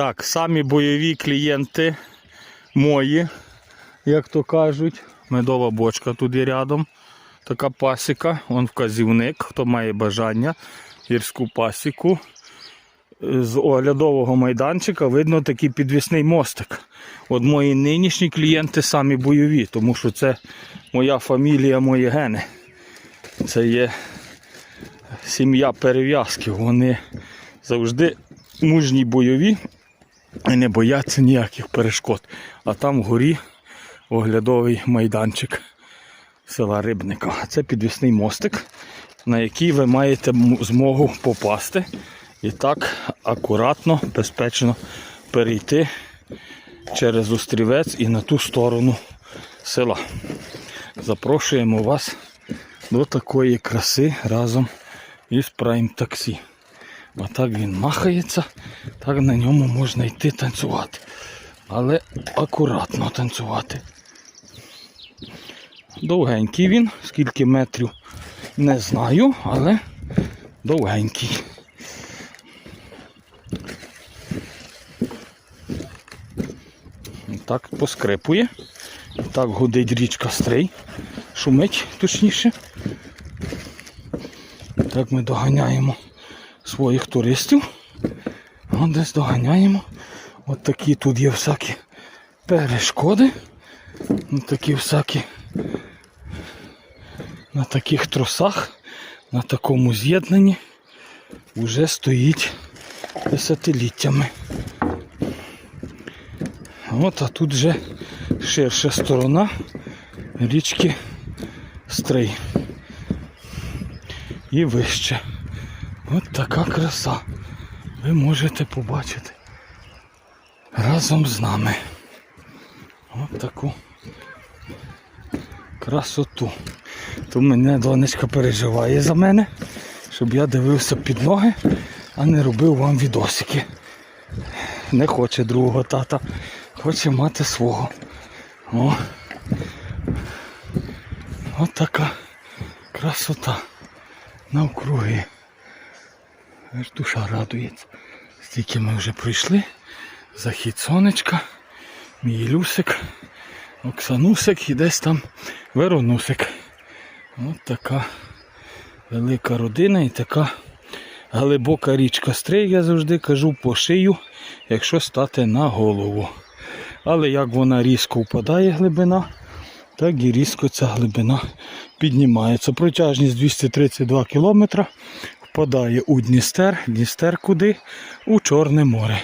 Так, самі бойові клієнти мої, як то кажуть. Медова бочка тут є рядом. Така пасіка, он вказівник, хто має бажання, гірську пасіку. З оглядового майданчика видно такий підвісний мостик. От мої нинішні клієнти самі бойові, тому що це моя фамілія, мої гени. Це є сім'я перев'язків. Вони завжди мужні бойові і не бояться ніяких перешкод. А там вгорі оглядовий майданчик села Рибника. Це підвісний мостик, на який ви маєте змогу попасти і так акуратно, безпечно перейти через острівець і на ту сторону села. Запрошуємо вас до такої краси разом із Прайм таксі. А так він махається, так на ньому можна йти танцювати. Але акуратно танцювати. Довгенький він, скільки метрів не знаю, але довгенький. Так поскрипує. Так гудить річка Стрий. Шумить точніше. Так ми доганяємо своїх туристів. От десь доганяємо. От такі тут є всякі перешкоди. От такі всякі на таких тросах, на такому з'єднанні вже стоїть десятиліттями. От, а тут вже ширша сторона річки Стрий. І вище. От така краса. Ви можете побачити разом з нами. От таку красоту. То мене донечка переживає за мене, щоб я дивився під ноги, а не робив вам відосики. Не хоче другого тата, хоче мати свого. О. От така красота навкруги. Аж душа радується. Стільки ми вже пройшли. Захід сонечка, мій Люсик, Оксанусик і десь там Веронусик. От така велика родина і така глибока річка Стрий, я завжди кажу, по шию, якщо стати на голову. Але як вона різко впадає глибина, так і різко ця глибина піднімається. Протяжність 232 км впадає у Дністер, Дністер куди? У Чорне море.